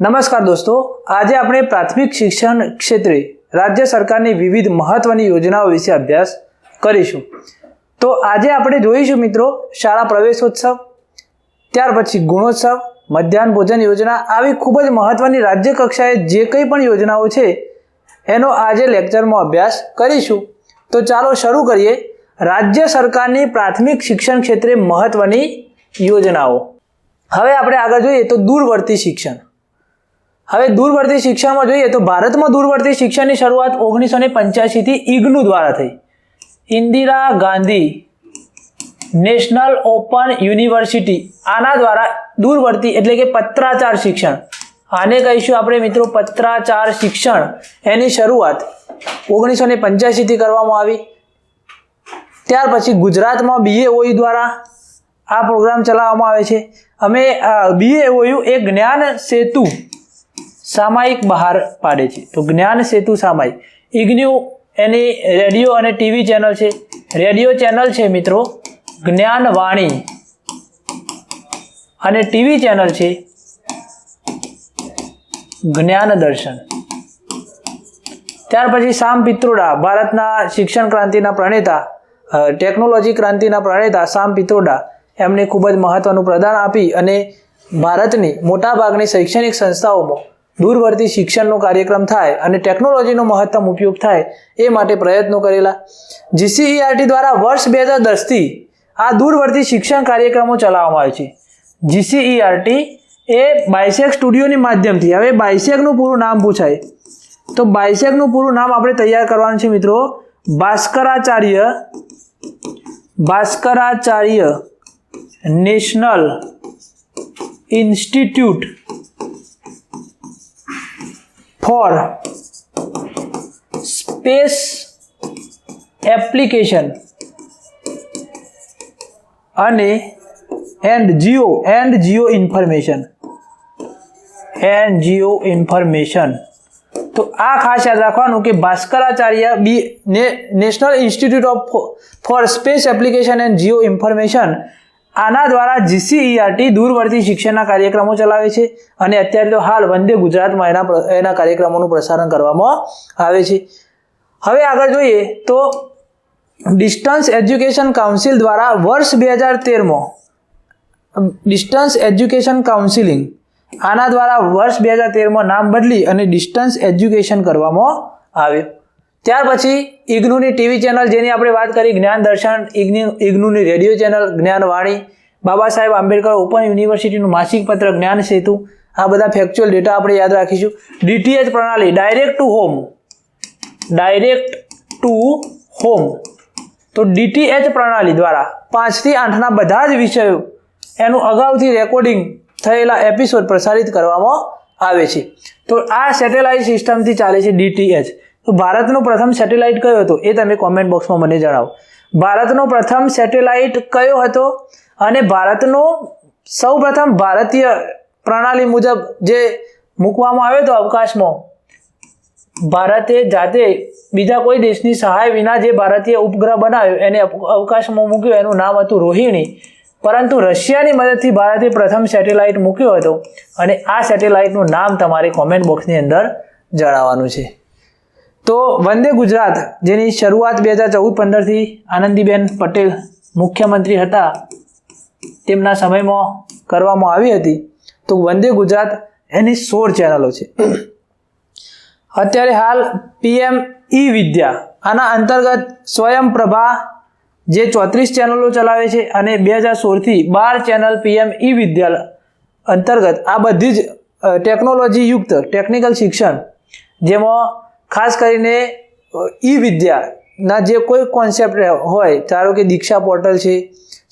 નમસ્કાર દોસ્તો, આજે આપણે પ્રાથમિક શિક્ષણ ક્ષેત્રે રાજ્ય સરકારની વિવિધ મહત્વની યોજનાઓ વિશે અભ્યાસ કરીશું. તો આજે આપણે જોઈશું મિત્રો, શાળા પ્રવેશોત્સવ, ત્યાર પછી ગુણોત્સવ, મધ્યાહન ભોજન યોજના આવી ખૂબ જ મહત્વની રાજ્ય કક્ષાએ જે કંઈ પણ યોજનાઓ છે, એનો આજે લેક્ચરમાં અભ્યાસ કરીશું. તો ચાલો શરૂ કરીએ. રાજ્ય સરકારની પ્રાથમિક શિક્ષણ ક્ષેત્રે મહત્વની યોજનાઓ. હવે આપણે આગળ જોઈએ તો દૂરવર્તી શિક્ષણ. હવે દૂરવર્તી શિક્ષણમાં જોઈએ તો ભારતમાં દૂરવર્તી શિક્ષણની શરૂઆત ઓગણીસો ને પંચ્યાસીથી ઇગ્નુ દ્વારા થઈ. Indira Gandhi national open university આના દ્વારા દૂરવર્તી એટલે કે પત્રાચાર શિક્ષણ. આને કહીશું આપણે મિત્રો પત્રાચાર શિક્ષણ. એની શરૂઆત ઓગણીસો ને પંચ્યાસીથી કરવામાં આવી. ત્યાર પછી ગુજરાતમાં બીએઓયુ દ્વારા આ પ્રોગ્રામ ચલાવવામાં આવે છે. અમે બીએઓયુ એ જ્ઞાન સેતુ સામાયિક બહાર પાડે છે. તો જ્ઞાન સેતુ સામાયિક. ઇગ્ન્યુ એની રેડિયો અને ટીવી ચેનલ છે. રેડિયો ચેનલ છે મિત્રો, જ્ઞાનવાણી. અને ટીવી ચેનલ છે, જ્ઞાન દર્શન. ત્યાર પછી સામ પિત્રોડા, ભારતના શિક્ષણ ક્રાંતિના પ્રણેતા ટેકનોલોજી ક્રાંતિના પ્રણેતા સામ પિત્રોડા. એમને ખૂબ જ મહત્વનું પ્રદાન આપી અને ભારતની મોટાભાગની શૈક્ષણિક સંસ્થાઓમાં દૂરવર્તી શિક્ષણનો કાર્યક્રમ થાય અને ટેકનોલોજીનો મહત્તમ ઉપયોગ થાય એ માટે પ્રયત્નો કરેલા. જીસીઈઆરટી દ્વારા વર્ષ બે હજાર દસથી આ દૂરવર્તી શિક્ષણ કાર્યક્રમો ચલાવવામાં આવે છે. જીસીઈઆરટી એ બાયસેક સ્ટુડિયોની માધ્યમથી, હવે બાયસેકનું પૂરું નામ પૂછાય. તો બાયસેકનું પૂરું નામ આપણે તૈયાર કરવાનું છે મિત્રો. Bhaskaracharya Bhaskaracharya national institute for space application અને and geo and geo information and geo information તો આ ખાસ યાદ રાખવાનું કે ભાસ્કરાચાર્ય બી national institute of for space application and geo information આના દ્વારા જીસીઈઆરટી દૂરવર્તી શિક્ષણના કાર્યક્રમો ચલાવે છે અને અત્યારે તો હાલ વંદે ગુજરાતમાં એના એના કાર્યક્રમોનું પ્રસારણ કરવામાં આવે છે. હવે આગળ જોઈએ તો ડિસ્ટન્સ એજ્યુકેશન કાઉન્સિલ દ્વારા વર્ષ બે હજાર તેરમાં ડિસ્ટન્સ એજ્યુકેશન કાઉન્સિલિંગ, આના દ્વારા વર્ષ બે હજાર તેરમાં નામ બદલી અને ડિસ્ટન્સ એજ્યુકેશન કરવામાં આવ્યું. ત્યાર પછી ઇગ્નુની ટીવી ચેનલ જેની આપણે વાત કરી, જ્ઞાન દર્શન, IGNOU, ઇગ્નુની radio channel, Gyanvani, Baba Saheb Ambedkar open યુનિવર્સિટીનું માસિક પત્ર, જ્ઞાન સેતુ, આ બધા ફેક્ચ્યુઅલ ડેટા આપણે યાદ રાખીશું. ડીટીએચ પ્રણાલી direct to home direct to home તો ડીટીએચ પ્રણાલી દ્વારા પાંચથી આઠના બધા જ વિષયો એનું અગાઉથી રેકોર્ડિંગ થયેલા એપિસોડ પ્રસારિત કરવામાં આવે છે. તો આ સેટેલાઇટ સિસ્ટમથી ચાલે છે ડીટીએચ તો ભારતનો પ્રથમ સેટેલાઇટ કયો હતો એ તમે કોમેન્ટ બોક્સમાં મને જણાવો. ભારતનો પ્રથમ સેટેલાઇટ કયો હતો અને ભારતનો સૌ પ્રથમ ભારતીય પ્રણાલી મુજબ જે મૂકવામાં આવ્યો હતો અવકાશમાં, ભારતે જાતે બીજા કોઈ દેશની સહાય વિના જે ભારતીય ઉપગ્રહ બનાવ્યો એને અવકાશમાં મૂક્યો, એનું નામ હતું રોહિણી. પરંતુ રશિયાની મદદથી ભારતે પ્રથમ સેટેલાઇટ મૂક્યો હતો અને આ સેટેલાઇટનું નામ તમારે કોમેન્ટ બોક્સની અંદર જણાવવાનું છે. તો વંદે ગુજરાત, જેની શરૂઆત બે હજાર ચૌદ પંદરથી આનંદીબેન પટેલ મુખ્યમંત્રી હતા, તેમના સમયમાં કરવામાં આવી હતી. તો વંદે ગુજરાત એની સોળ ચેનલો છે. અત્યારે હાલ પીએમ ઈ વિદ્યા, આના અંતર્ગત સ્વયંપ્રભા જે ચોત્રીસ ચેનલો ચલાવે છે અને બે હજાર સોળથી બાર ચેનલ પીએમ ઈ વિદ્યા અંતર્ગત આ બધી જ ટેકનોલોજી યુક્ત ટેકનિકલ શિક્ષણ જેમાં ખાસ કરીને ઈ વિદ્યાના જે કોઈ કોન્સેપ્ટ હોય, ધારો કે દીક્ષા પોર્ટલ છે,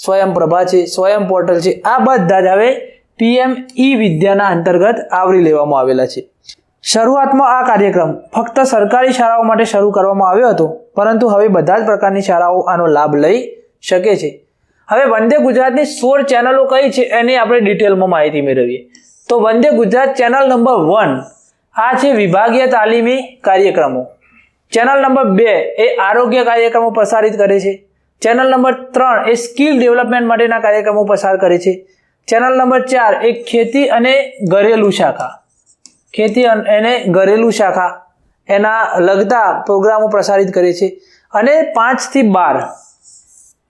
સ્વયં પ્રભા છે, સ્વયં પોર્ટલ છે, આ બધા જ હવે પીએમ ઈ વિદ્યાના અંતર્ગત આવરી લેવામાં આવેલા છે. શરૂઆતમાં આ કાર્યક્રમ ફક્ત સરકારી શાળાઓ માટે શરૂ કરવામાં આવ્યો હતો, પરંતુ હવે બધા જ પ્રકારની શાળાઓ આનો લાભ લઈ શકે છે. હવે વંદે ગુજરાતની સોળ ચેનલો કઈ છે એની આપણે ડિટેલમાં માહિતી મેળવીએ. તો Vande Gujarat channel number one આ છે વિભાગીય તાલીમી કાર્યક્રમો. ચેનલ નંબર બે એ આરોગ્ય કાર્યક્રમો પ્રસારિત કરે છે. ચેનલ નંબર ત્રણ એ સ્કિલ ડેવલપમેન્ટ માટેના કાર્યક્રમો પસાર કરે છે. ચેનલ નંબર ચાર એ ખેતી અને ઘરેલું શાખા. ખેતી અને ઘરેલું શાખા, એના લગતા પ્રોગ્રામો પ્રસારિત કરે છે. અને પાંચથી બાર,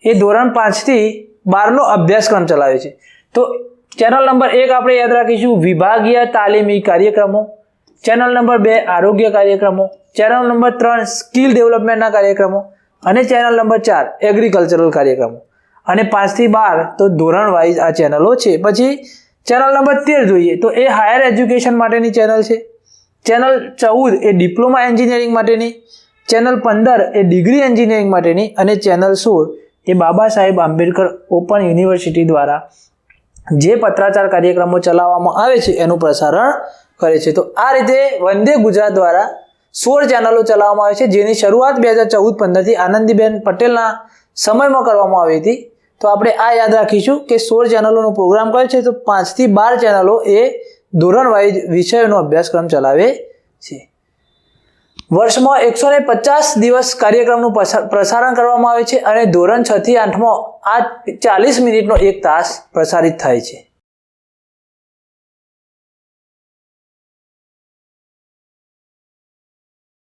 એ ધોરણ પાંચથી બારનો અભ્યાસક્રમ ચલાવે છે. તો ચેનલ નંબર એક આપણે યાદ રાખીશું, વિભાગીય તાલીમી કાર્યક્રમો. ચેનલ નંબર બે, આરોગ્ય કાર્યક્રમો. ચેનલ નંબર ત્રણ સ્કિલ ડેવલપમેન્ટના કાર્યક્રમો. અને ચેનલ નંબર ચાર એગ્રીકલ્ચરલ કાર્યક્રમો. અને પાંચથી બાર તો ધોરણ વાઇઝ આ ચેનલો છે. પછી ચેનલ નંબર તેર જોઈએ તો એ હાયર એજ્યુકેશન માટેની ચેનલ છે. ચેનલ ચૌદ એ ડિપ્લોમા એન્જિનિયરિંગ માટેની. ચેનલ પંદર એ ડિગ્રી એન્જિનિયરિંગ માટેની. અને ચેનલ સોળ એ બાબા સાહેબ આંબેડકર ઓપન યુનિવર્સિટી દ્વારા જે પત્રાચાર કાર્યક્રમો ચલાવવામાં આવે છે, એનું પ્રસારણ કરે છે. તો આ રીતે વંદે ગુજરાત દ્વારા સોળ ચેનલો ચલાવવામાં આવે છે, જેની શરૂઆત બે હજાર ચૌદ પંદરથી આનંદીબેન પટેલના સમયમાં કરવામાં આવી હતી. તો આપણે આ યાદ રાખીશું કે સોળ ચેનલોનો પ્રોગ્રામ કયો છે? તો પાંચથી બાર ચેનલો એ ધોરણ વાઇઝ વિષયોનો અભ્યાસક્રમ ચલાવે છે. વર્ષમાં એકસો ને પચાસ દિવસ કાર્યક્રમનું પ્રસા- પ્રસારણ કરવામાં આવે છે અને ધોરણ છથી આઠમાં આ ચાલીસ મિનિટનો એક તાસ પ્રસારિત થાય છે.